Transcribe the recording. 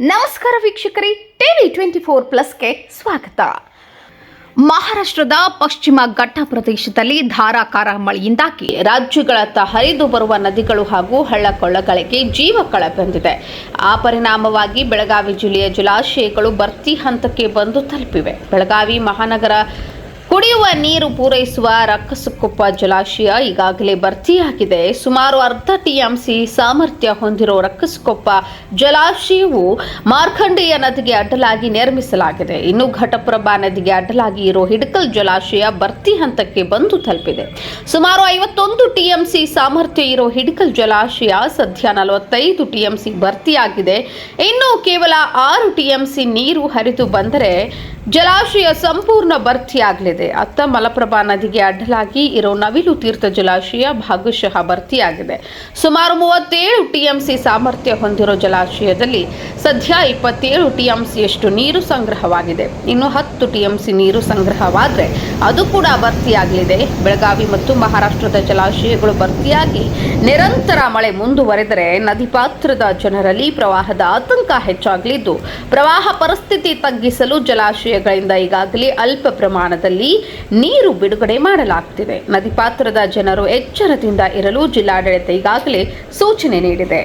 ನಮಸ್ಕಾರ ವೀಕ್ಷಕರೇ, TV twenty four ಪ್ಲಸ್ಗೆ ಸ್ವಾಗತ. ಮಹಾರಾಷ್ಟ್ರದ ಪಶ್ಚಿಮ ಘಟ್ಟ ಪ್ರದೇಶದಲ್ಲಿ ಧಾರಾಕಾರ ಮಳೆಯಿಂದಾಗಿ ರಾಜ್ಯಗಳತ್ತ ಹರಿದು ಬರುವ ನದಿಗಳು ಹಾಗೂ ಹಳ್ಳಕೊಳ್ಳಗಳಿಗೆ ಜೀವಕಳೆ ಬಂದಿದೆ ಆ ಪರಿಣಾಮವಾಗಿ ಬೆಳಗಾವಿ ಜಿಲ್ಲೆಯ ಜಲಾಶಯಗಳು ಭರ್ತಿ ಹಂತಕ್ಕೆ ಬಂದು ತಲುಪಿವೆ. ಬೆಳಗಾವಿ ಮಹಾನಗರ ಕುಡಿಯುವ ನೀರು ಪೂರೈಸುವ ರಕ್ಕಸಕೊಪ್ಪ ಜಲಾಶಯ ಈಗಾಗಲೇ ಭರ್ತಿಯಾಗಿದೆ ಸುಮಾರು ಅರ್ಧ ಟಿಎಂಸಿ ಸಾಮರ್ಥ್ಯ ಹೊಂದಿರೋ ರಕ್ಕಸಕೊಪ್ಪ ಜಲಾಶಯವು ಮಾರ್ಕಂಡೇಯ ನದಿಗೆ ಅಡ್ಡಲಾಗಿ ನಿರ್ಮಿಸಲಾಗಿದೆ. ಇನ್ನು ಘಟಪ್ರಭಾ ನದಿಗೆ ಅಡ್ಡಲಾಗಿ ಇರೋ ಹಿಡಕಲ್ ಜಲಾಶಯ ಭರ್ತಿ ಹಂತಕ್ಕೆ ಬಂದು ತಲುಪಿದೆ. ಸುಮಾರು ಐವತ್ತೊಂದು ಟಿಎಂಸಿ ಸಾಮರ್ಥ್ಯ ಇರೋ ಹಿಡಕಲ್ ಜಲಾಶಯ ಸದ್ಯ ನಲವತ್ತೈದು ಟಿಎಂಸಿ ಭರ್ತಿಯಾಗಿದೆ. ಇನ್ನು ಕೇವಲ ಆರು ಟಿಎಂಸಿ ನೀರು ಹರಿದು ಬಂದರೆ ಜಲಾಶಯ ಸಂಪೂರ್ಣ ಭರ್ತಿಯಾಗಲಿದೆ. ಅತ್ತ ಮಲಪ್ರಭಾ ನದಿಗೆ ಅಡ್ಡಲಾಗಿ ಇರೋ ನವಿಲು ತೀರ್ಥ ಜಲಾಶಯ ಭಾಗಶಃ ಭರ್ತಿಯಾಗಿದೆ. ಸುಮಾರು ಮೂವತ್ತೇಳು ಟಿಎಂಸಿ ಸಾಮರ್ಥ್ಯ ಹೊಂದಿರೋ ಜಲಾಶಯದಲ್ಲಿ ಸದ್ಯ ಇಪ್ಪತ್ತೇಳು ಟಿ ಎಂ ಸಿಯಷ್ಟು ನೀರು ಸಂಗ್ರಹವಾಗಿದೆ. ಇನ್ನು ಹತ್ತು ಟಿ ಎಂ ಸಿ ನೀರು ಸಂಗ್ರಹವಾದರೆ ಅದು ಕೂಡ ಭರ್ತಿಯಾಗಲಿದೆ. ಬೆಳಗಾವಿ ಮತ್ತು ಮಹಾರಾಷ್ಟ್ರದ ಜಲಾಶಯಗಳು ಭರ್ತಿಯಾಗಿ ನಿರಂತರ ಮಳೆ ಮುಂದುವರೆದರೆ ನದಿ ಪಾತ್ರದ ಜನರಲ್ಲಿ ಪ್ರವಾಹದ ಆತಂಕ ಹೆಚ್ಚಾಗಲಿದ್ದು, ಪ್ರವಾಹ ಪರಿಸ್ಥಿತಿ ತಗ್ಗಿಸಲು ಜಲಾಶಯಗಳಿಂದ ಈಗಾಗಲೇ ಅಲ್ಪ ಪ್ರಮಾಣದಲ್ಲಿ ನೀರು ಬಿಡುಗಡೆ ಮಾಡಲಾಗುತ್ತಿದೆ ನದಿ ಪಾತ್ರದ ಜನರು ಎಚ್ಚರದಿಂದ ಇರಲು ಜಿಲ್ಲಾಡಳಿತ ಈಗಾಗಲೇ ಸೂಚನೆ ನೀಡಿದೆ.